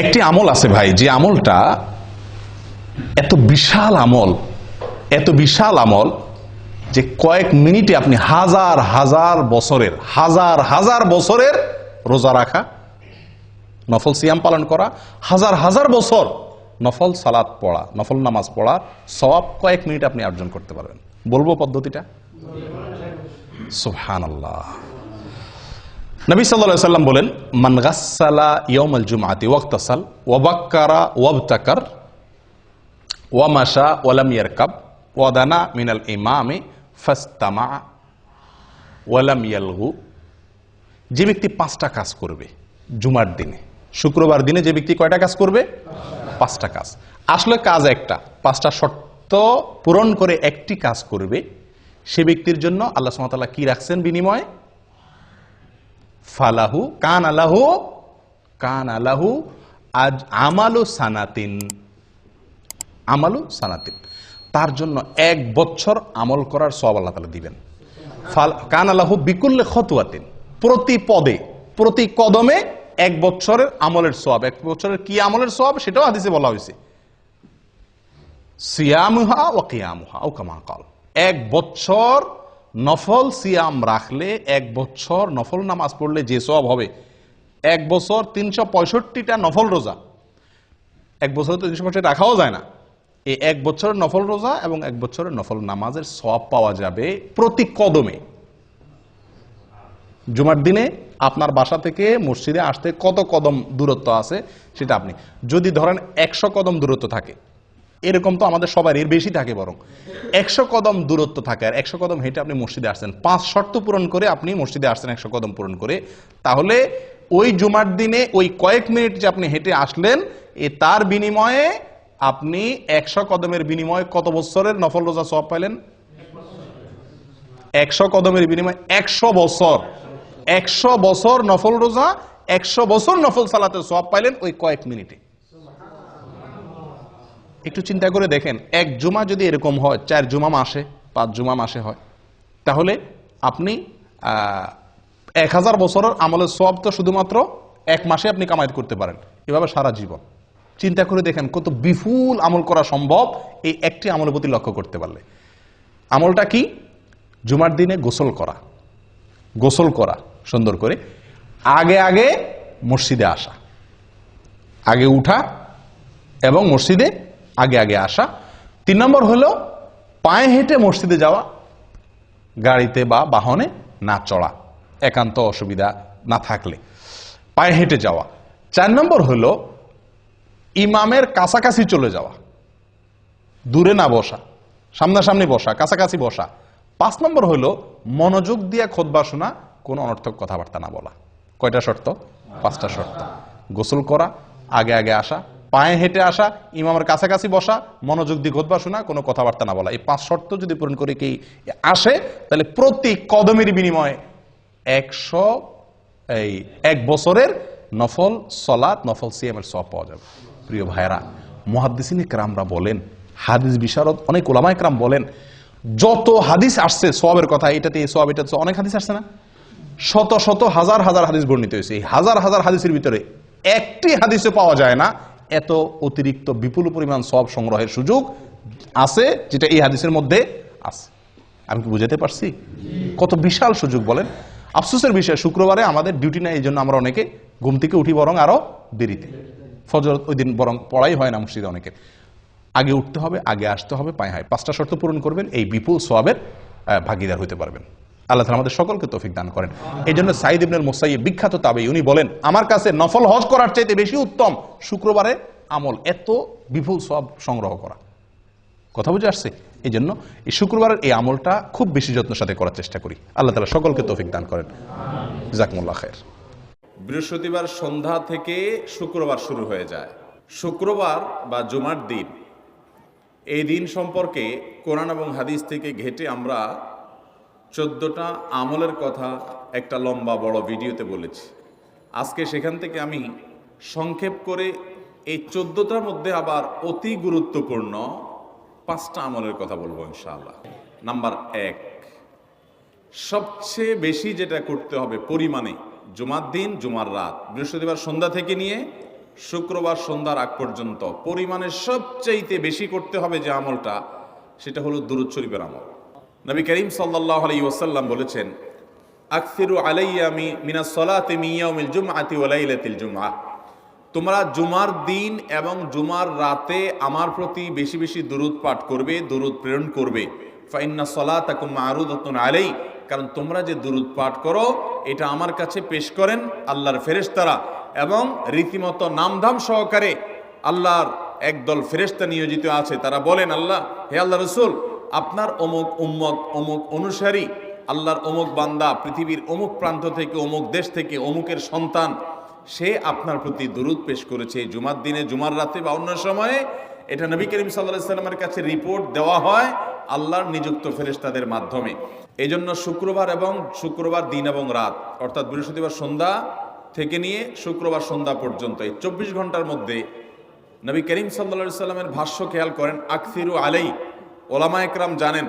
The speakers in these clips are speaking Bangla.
একটি আমল আছে ভাই, যে আমলটা এত বিশাল আমল, এত বিশাল আমল যে কয়েক মিনিটে আপনি হাজার হাজার বছরের, হাজার হাজার বছরের রোজা রাখা, নফল সিয়াম পালন করা, হাজার হাজার বছর নফল সালাত পড়া, নফল নামাজ পড়া সব কয়েক মিনিট আপনি অর্জন করতে পারবেন। বলব পদ্ধতিটা? সুহান আল্লাহ নবী সাল্লাহ সাল্লাম বলেন, মান গাসালা ইয়মল জুমাতি ওয়াক্তাসাল ওয়াবাক্কারা ওয়াবতাকার ওয়ামাশা ওয়ালাম ইয়ারকাব ওয়াদানা মিনাল ইমামে ফাস্তামা ওয়ালাম ইয়ালগু। যে ব্যক্তি পাঁচটা কাজ করবে জুমার দিনে, শুক্রবার দিনে যে ব্যক্তি কয়টা কাজ করবে? পাঁচটা কাজ। আসলে কাজ একটা, পাঁচটা শর্ত পূরণ করে একটি কাজ করবে, সে ব্যক্তির জন্য আল্লাহ সুমতাল্লাহ কি রাখছেন বিনিময়ে? ফালাহু কান আলাহু কান আলাহু আজ আমালু সানাতিন। আমালু সানাতিন। তার জন্য এক বছর আমল করার সব আল্লাহ তালা দিবেন। কান আলাহু বিকুল্লে খতুয়াতিন প্রতি পদে, প্রতি কদমে এক বছরের আমলের সব এক বছরের কি আমলের সব সেটাও হাদিসে বলা হয়েছে। সিয়ামুহা ও কিয়ামুহা, ও কামা কাল। এক বছর নফল সিয়াম রাখলে এক বছর নফল নামাজ পড়লে যে সব হবে, এক বছর তিনশো পঁয়ষট্টিটা নফল রোজা। এক বছর তো তিনশো পঁয়ষট্টি রাখাও যায় না। এই এক বছরের নফল রোজা এবং এক বছরের নফল নামাজের সব পাওয়া যাবে প্রতি কদমে। জুমার দিনে আপনার বাসা থেকে মসজিদে আসতে কত কদম দূরত্ব আছে সেটা আপনি, যদি ধরেন একশো কদম দূরত্ব থাকে এরকম তো আমাদের সবার এর বেশি থাকে বরং। একশো কদম দূরত্ব থাকে, আর একশো কদম হেঁটে আপনি মসজিদে আসছেন। পাঁচ শর্ত পূরণ করে আপনি মসজিদে আসছেন একশো কদম পূরণ করে। তাহলে ওই জুমার দিনে ওই কয়েক মিনিট যে আপনি হেঁটে আসলেন, এ তার বিনিময়ে আপনি একশো কদমের বিনিময়ে কত বছরের নফল রোজা সব পাইলেন? একশো কদমের বিনিময়ে একশো বছর। একশো বছর নফল রোজা, একশো বছর নফল সালাতে সব পাইলেন ওই কয়েক মিনিটে। একটু চিন্তা করে দেখেন, এক জুমা যদি এরকম হয়, চার জুমা মাসে, পাঁচ জুমা মাসে হয়, তাহলে আপনি এক হাজার বছরের আমলের সব তো শুধুমাত্র এক মাসে আপনি কামাই করতে পারেন, এভাবে সারা জীবন। চিন্তা করে দেখেন কত বিপুল আমল করা সম্ভব এই একটি আমলের প্রতি লক্ষ্য করতে পারলে। আমলটা কি? জুমার দিনে গোসল করা। গোসল করা, সুন্দর করে। আগে আগে মসজিদে আসা। আগে উঠা এবং মসজিদে আগে আগে আসা। তিন নম্বর হলো পায়ে হেঁটে মসজিদে যাওয়া, গাড়িতে বা বাহনে না চড়া, একান্ত অসুবিধা না থাকলে। পায়ে হেঁটে যাওয়া। চার নম্বর হলো ইমামের কাছাকাছি চলে যাওয়া। দূরে না বসা, সামনাসামনি বসা, কাছাকাছি বসা। পাঁচ নম্বর হলো মনোযোগ দিয়ে খোদবা শোনা, কোনো অনর্থক কথাবার্তা না বলা। কয়টা শর্ত? পাঁচটা শর্ত। গোসল করা, আগে আগে আসা পায়ে হেঁটে আসা, ইমামের কাছাকাছি বসা, মনোযোগ দিয়ে খোদবা শোনা, কোনো কথাবার্তা না বলা। এই পাঁচ শর্ত যদি পূরণ করে কি আসে, তাহলে প্রতি কদমের বিনিময়ে একশো, এই এক বছরের নফল সলাৎ, নফল সিএমের সব পাওয়া যাবে। প্রিয় ভাইরা মহাদ্দিসিন ক্রামরা বলেন, হাদিস বিশারদ, অনেক ওলামায় ক্রাম বলেন, যত হাদিস আসছে সবের কথা, এটাতে সব এটাতে অনেক হাদিস আসছে না? শত শত, হাজার হাজার হাদিস বর্ণিত হয়েছে। এই হাজার হাজার হাদিসের ভিতরে একটি হাদিসে পাওয়া যায় না এত অতিরিক্ত বিপুল পরিমাণ সব সংগ্রহের সুযোগ আছে যেটা এই হাদিসের মধ্যে আছে। আমি কি বুঝাতে পারছি? কত বিশাল সুযোগ বলেন। আফসোসের বিষয় শুক্রবারে আমাদের ডিউটি নাই এই জন্য আমরা অনেকে ঘুম থেকে উঠি বরং আরও দেরিতে। ফজর ওই দিন বরং পড়াই হয় না মসজিদে অনেকের আগে উঠতে হবে আগে আসতে হবে পায়ে হয় পাঁচটা শর্ত পূরণ করবেন এই বিপুল সোয়াবের আহ, ভাগিদার হতে পারবেন। আল্লাহ আমাদের সকলকে তৌফিক দান করেন। এই জন্য সাইদ ইবনুল মুসাইয়্যিব বিখ্যাত তাবে উনি বলেন, আমার কাছে নফল হজ করার চাইতে বেশি উত্তম শুক্রবারে আমল, এত বিপুল সব সংগ্রহ করা। কথা বুঝে আসছে? এই জন্য এই শুক্রবারের এই আমলটা খুব বেশি যত্নের সাথে করার চেষ্টা করি। আল্লাহ তালা সকলকে তৌফিক দান করেন। জাকমুল্লাহ খের বৃহস্পতিবার সন্ধ্যা থেকে শুক্রবার শুরু হয়ে যায়। শুক্রবার বা জুমার দিন। এই দিন সম্পর্কে কোরআন এবং হাদিস থেকে ঘেটে আমরা চোদ্দোটা আমলের কথা একটা লম্বা বড় ভিডিওতে বলেছি। আজকে সেখান থেকে আমি সংক্ষেপ করে এই চোদ্দোটার মধ্যে আবার অতি গুরুত্বপূর্ণ পাঁচটা আমলের কথা বলব ইনশাআল্লাহ। নাম্বার এক, সবচেয়ে বেশি যেটা করতে হবে পরিমাণে জুমার দিন, জুমার রাত। বৃহস্পতিবার সন্ধ্যা থেকে নিয়ে শুক্রবার সন্ধ্যার আগ পর্যন্ত পরিমাণে সবচাইতে বেশি করতে হবে যে আমলটা, সেটা হলো দুরুদ শরীফের আমল। নবী করিম সাল্লাহ আলাই ওয়াসাল্লাম বলেছেন, আকসিরু আলাইয়া মি মিনা সলাতে মিয়াউমিল জুমআতি ওয়া লাইলাতিল জুমআ। তোমরা জুমার দিন এবং জুমার রাতে আমার প্রতি বেশি বেশি দুরুদ পাঠ করবে, দুরুদ প্রেরণ করবে। ফাইন্না সলা সলাতাকুম মারুদাতুন আলাই কারণ তোমরা যে দুরুদ পাঠ করো, এটা আমার কাছে পেশ করেন আল্লাহর ফেরেশতারা এবং রীতিমতো নামধাম সহকারে আল্লাহর একদল ফেরেশতা নিয়োজিত আছে। তারা বলেন, আল্লাহ, হে আল্লাহ রসুল আপনার অমুক উম্মত, অমুক অনুসারী, আল্লাহর অমুক বান্দা, পৃথিবীর অমুক প্রান্ত থেকে, অমুক দেশ থেকে, অমুকের সন্তান, সে আপনার প্রতি দরুদ পেশ করেছে। জুমার দিনে, জুমার রাতে বা অন্য সময়ে এটা নবী করিম সাল্লাহ সাল্লামের কাছে রিপোর্ট দেওয়া হয় আল্লাহর নিযুক্ত ফেরেশতাদের মাধ্যমে। এই জন্য শুক্রবার এবং শুক্রবার দিন এবং রাত, অর্থাৎ বৃহস্পতিবার সন্ধ্যা থেকে নিয়ে শুক্রবার সন্ধ্যা পর্যন্ত, এই চব্বিশ ঘণ্টার মধ্যে নবী করিম সাল্লা সাল্লামের ভাষ্য খেয়াল করেন, আকসিরু আলাই ওলামা একরাম জানেন,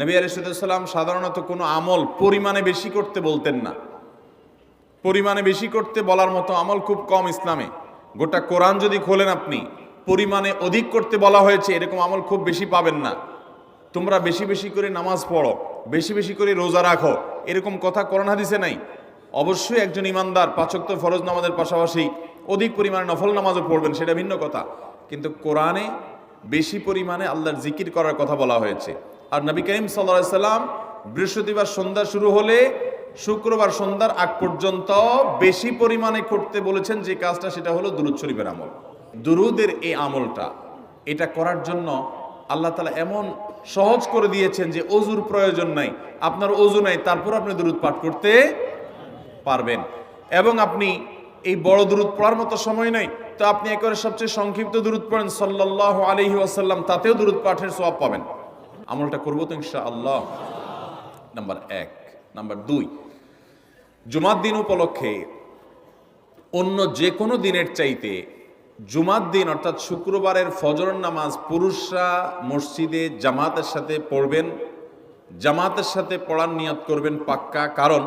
নবী আলিসাল্লাম সাধারণত কোনো আমল পরিমাণে বেশি করতে বলতেন না। পরিমাণে বেশি করতে বলার মতো আমল খুব কম ইসলামে। গোটা কোরআন যদি খোলেন আপনি, পরিমাণে অধিক করতে বলা হয়েছে, এরকম আমল খুব বেশি পাবেন না। তোমরা বেশি বেশি করে নামাজ পড়ো, বেশি বেশি করে রোজা রাখো, এরকম কথা কোরআন হাদিসে নাই। অবশ্যই একজন ইমানদার পাচক্ত ফরজ নামাজের পাশাপাশি অধিক পরিমাণে নফল নামাজও পড়বেন, সেটা ভিন্ন কথা। কিন্তু কোরআনে বেশি পরিমাণে আল্লাহর জিকির করার কথা বলা হয়েছে। আর নবী করিম সাল্লাহ সাল্লাম বৃহস্পতিবার সন্ধ্যা শুরু হলে শুক্রবার সন্ধ্যার আগ পর্যন্ত বেশি পরিমাণে করতে বলেছেন যে কাজটা সেটা হলো দুরুদ শরীফের আমল। দুরুদের এই আমলটা, এটা করার জন্য আল্লাহ তালা এমন সহজ করে দিয়েছেন যে অজুর প্রয়োজন নাই, আপনার অজু নাই, তারপর আপনি দুরুদ পাঠ করতে পারবেন। এবং আপনি এই বড় দূরত পড়ার মতো সময় নেই তো আপনি একেবারে সবচেয়ে সংক্ষিপ্ত দূরত পড়েন সাল্লাহ আলহি ওয়াসাল্লাম, তাতেও দূরত পাঠের সব পাবেন। আমলটা করব তো ইনশা আল্লাহ নাম্বার এক। নাম্বার দুই। জুমার দিন উপলক্ষে অন্য যে কোনো দিনের চাইতে জুমার দিন, অর্থাৎ শুক্রবারের ফজর নামাজ পুরুষরা মসজিদে জামাতের সাথে পড়বেন, জামাতের সাথে পড়ার নিয়ত করবেন পাক্কা। কারণ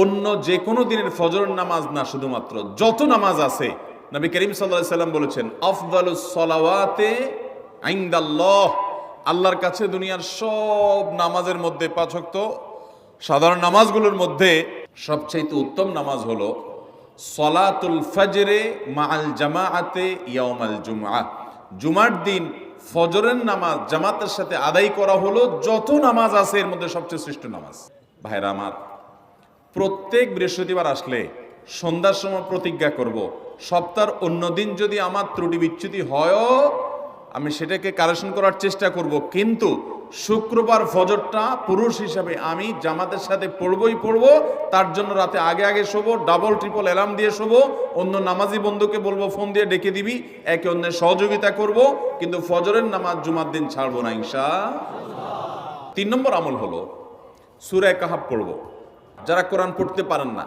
অন্য যে কোনো দিনের ফজর নামাজ না শুধুমাত্র, যত নামাজ আছে নবী করিম সাল্লাহ সাল্লাম বলেছেন, আফদালুস সলাওয়াতে আইন্দাল্লাহ আল্লাহর কাছে দুনিয়ার সব নামাজের মধ্যে পাচক সাধারণ নামাজগুলোর মধ্যে সবচাইতে উত্তম নামাজ হলো সলাতুল ফজরে মাল জামাআতে ইয়াউমাল জুমআ। জুমার দিন ফজরের নামাজ জামাতের সাথে আদায় করা হলো যত নামাজ আছে এর মধ্যে সবচেয়ে শ্রেষ্ঠ নামাজ। ভাইরা আমার, প্রত্যেক বৃহস্পতিবার আসলে সন্ধ্যার সময় প্রতিজ্ঞা করব। সপ্তাহের অন্য দিন যদি আমার ত্রুটি বিচ্যুতি হয়ও, আমি সেটাকে কারেকশন করার চেষ্টা করব। কিন্তু শুক্রবার ফজরটা পুরুষ হিসাবে আমি জামাতের সাথে পড়বই পড়ব, তার জন্য রাতে আগে আগে শোবো ডাবল ট্রিপল অ্যালার্ম দিয়ে শোবো, অন্য নামাজি বন্ধুকে বলব, ফোন দিয়ে ডেকে দিবি, একে অন্যের সহযোগিতা করব, কিন্তু ফজরের নামাজ জুমার দিন ছাড়বো না ইনশা তিন নম্বর আমল হলো সুরায় কাহাব পড়ব। যারা কোরআন পড়তে পারেন না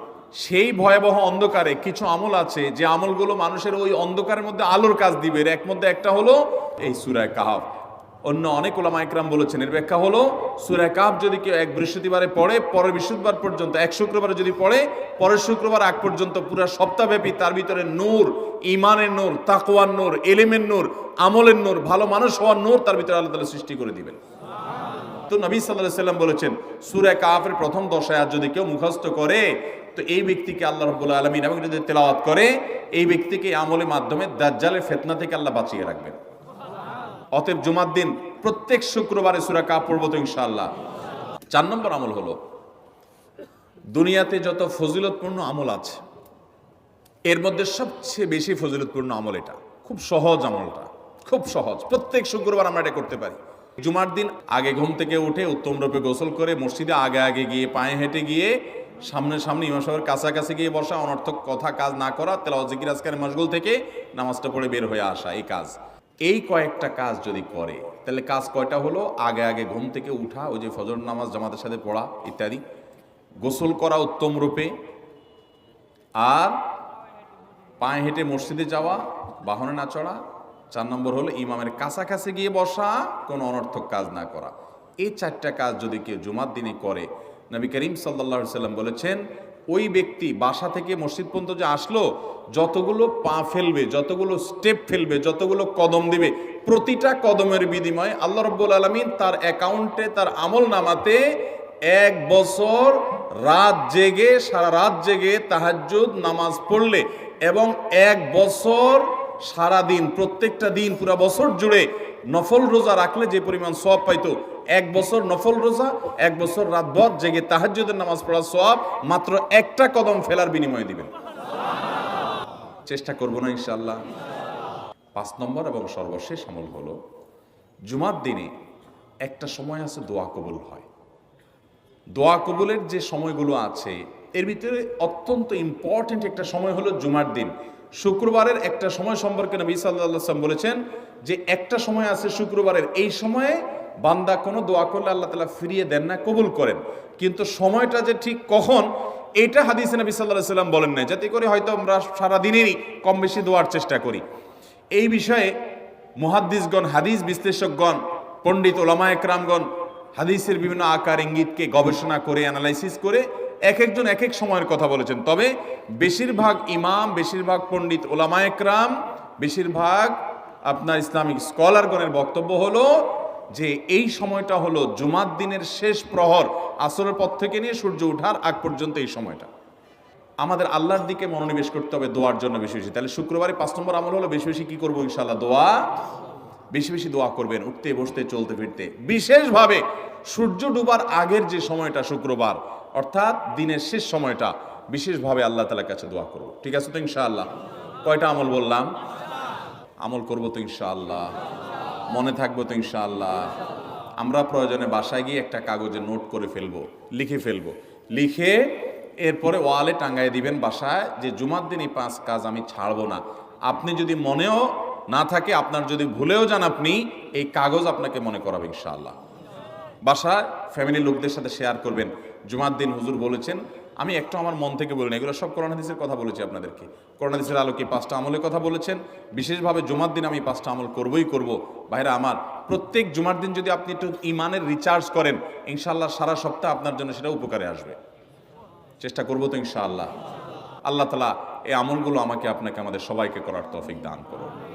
সেই ভয়াবহ অন্ধকারে কিছু আমল আছে, যে আমলগুলো মানুষের ওই অন্ধকারের মধ্যে আলোর কাজ দিবে। এর এক মধ্যে একটা হলো এই সুরায় কাহাব অন্য অনেক ওলামা একরাম বলেছেন, এর ব্যাখ্যা হলো সুরায় কাহাব যদি কেউ এক বৃহস্পতিবারে পড়ে, পরের বৃহস্পতিবার পর্যন্ত, এক শুক্রবারে যদি পড়ে, পরের শুক্রবার আগ পর্যন্ত পুরো সপ্তাহব্যাপী তার ভিতরে নূর ইমানের নূর, তাকওয়ার নূর, এলেমের নূর, আমলের নূর, ভালো মানুষ হওয়ার নূর তার ভিতরে আল্লাহ তাআলা সৃষ্টি করে দিবেন। তো নবী সাল্লাহ সাল্লাম বলেছেন, সুরে কাফের প্রথম দশায় যদি কেউ মুখস্থ করে তো এই ব্যক্তিকে আল্লাহ রব্বুল আলমিন এবং যদি তেলাওয়াত করে, এই ব্যক্তিকে আমলের মাধ্যমে দাজ্জালের ফেতনা থেকে আল্লাহ বাঁচিয়ে রাখবেন। অতএব জুমার দিন প্রত্যেক শুক্রবারে সুরা কাপ পড়ব তো ইনশাআল্লাহ। চার নম্বর আমল হলো, দুনিয়াতে যত ফজিলতপূর্ণ আমল আছে, এর মধ্যে সবচেয়ে বেশি ফজিলতপূর্ণ আমল এটা। খুব সহজ আমলটা, খুব সহজ। প্রত্যেক শুক্রবার আমরা এটা করতে পারি। জুমার দিন আগে ঘুম থেকে উঠে উত্তম রূপে গোসল করে মসজিদে আগে আগে গিয়ে পায়ে হেঁটে গিয়ে সামনে সামনে ইমাম সাহেবের কাছাকাছি গিয়ে বসা, অনর্থক কথা, কাজ না করা, তেলাওয়াত, জিকির আজকার মশগুল থেকে নামাজটা পড়ে বের হয়ে আসা, এই কাজ। এই কয়েকটা কাজ যদি করে, তাহলে কাজ কয়টা হলো? আগে আগে ঘুম থেকে উঠা, ওই যে ফজর নামাজ, জামাতের সাথে পড়া, ইত্যাদি। গোসল করা উত্তম রূপে। আর পায়ে হেঁটে মসজিদে যাওয়া, বাহনে না চড়া। চার নম্বর হলো ইমামের কাছাকাছি গিয়ে বসা, কোনো অনর্থক কাজ না করা। এই চারটা কাজ যদি কেউ জুমার দিনে করে নবী করিম সাল্লা সাল্লাম বলেছেন, ওই ব্যক্তি বাসা থেকে মসজিদ পর্যন্ত যে আসলো, যতগুলো পা ফেলবে, যতগুলো স্টেপ ফেলবে, যতগুলো কদম দিবে, প্রতিটা কদমের বিনিময়ে আল্লাহ রব্বুল আলমিন তার অ্যাকাউন্টে, তার আমল নামাতে এক বছর রাত জেগে, সারা রাত জেগে তাহাজ্জুদ, নামাজ পড়লে এবং এক বছর সারা দিন, প্রত্যেকটা দিন পুরা বছর জুড়ে নফল রোজা রাখলে যে পরিমাণ সব পাইতো এক বছর নফল রোজা, এক বছর রাতভর জেগে তাহাজ্জুদের নামাজ পড়ার সব মাত্র একটা কদম ফেলার বিনিময়ে দিবেন। চেষ্টা করব না ইনশাল্লাহ পাঁচ নম্বর এবং সর্বশেষ আমল হলো, জুমার দিনে একটা সময় আছে দোয়া কবুল হয়। দোয়া কবুলের যে সময়গুলো আছে, এর ভিতরে অত্যন্ত ইম্পর্টেন্ট একটা সময় হলো জুমার দিন। শুক্রবারের একটা সময় সম্পর্কে নবী সাল্লাহ বলেছেন যে একটা সময় আছে শুক্রবারের, এই সময়ে বান্দা কোনো দোয়া করলে আল্লাহ তালা ফিরিয়ে দেন না, কবুল করেন। কিন্তু সময়টা যে ঠিক কখন, এটা হাদিসে নবী সাল্লাহ সাল্লাম বলেন না যাতে করে হয়তো আমরা সারাদিনেরই কম বেশি দোয়ার চেষ্টা করি। এই বিষয়ে মুহাদ্দিসগণ, হাদিস বিশ্লেষকগণ, পণ্ডিত ওলামা একরামগণ হাদিসের বিভিন্ন আকার, ইঙ্গিতকে গবেষণা করে অ্যানালাইসিস করে এক একজন এক এক সময়ের কথা বলেছেন। তবে বেশিরভাগ ইমাম, বেশিরভাগ পণ্ডিত ওলামা একরাম, বেশিরভাগ আপনার ইসলামিক স্কলারগণের বক্তব্য হলো যে এই সময়টা হলো জুমার দিনের শেষ প্রহর, আসরের পর থেকে নিয়ে সূর্য ওঠার আগ পর্যন্ত এই সময়টা। আমাদের আল্লাহর দিকে মনোনিবেশ করতে হবে দোয়ার জন্য বেশি বেশি। তাহলে শুক্রবারে পাঁচ নম্বর আমল হলো বেশি বেশি কি করব ইনশাল্লাহ দোয়া। বেশি বেশি দোয়া করবেন, উঠতে, বসতে, চলতে, ফিরতে। বিশেষভাবে সূর্য ডুবার আগের যে সময়টা শুক্রবার, অর্থাৎ দিনের শেষ সময়টা, বিশেষভাবে আল্লাহ তালার কাছে দোয়া করব। ঠিক আছে তো ইনশাআল্লাহ? কয়টা আমল বললাম? আমল করব তো ইনশাআল্লাহ। মনে থাকব তো ইনশাআল্লাহ। আমরা প্রয়োজনে বাসায় গিয়ে একটা কাগজে নোট করে ফেলব, লিখে ফেলব। লিখে এরপরে ওয়ালে টাঙ্গায় দিবেন বাসায় যে, জুমার দিন এই পাঁচ কাজ আমি ছাড়বো না। আপনি যদি মনেও না থাকে, আপনার যদি ভুলেও যান আপনি, এই কাগজ আপনাকে মনে করাবে ইনশাআল্লাহ। বাসায় ফ্যামিলির লোকদের সাথে শেয়ার করবেন। জুমার দিন হুজুর বলেছেন আমি একটু আমার মন থেকে বলিনি এগুলো সব করোনা হাদিসের কথা বলেছি আপনাদেরকে। করোনা হাদিসের আলোকে পাঁচটা আমলের কথা বলেছেন? বিশেষভাবে জুমার দিন আমি পাঁচটা আমল করবই করব। ভাইরা আমার, প্রত্যেক জুমার দিন যদি আপনি একটু ইমানের রিচার্জ করেন, ইনশাআল্লাহ সারা সপ্তাহ আপনার জন্য সেটা উপকারে আসবে। চেষ্টা করব তো ইনশাআল্লাহ। আল্লাহ তালা এই আমলগুলো আমাকে, আপনাকে, আমাদের সবাইকে করার তৌফিক দান করুন।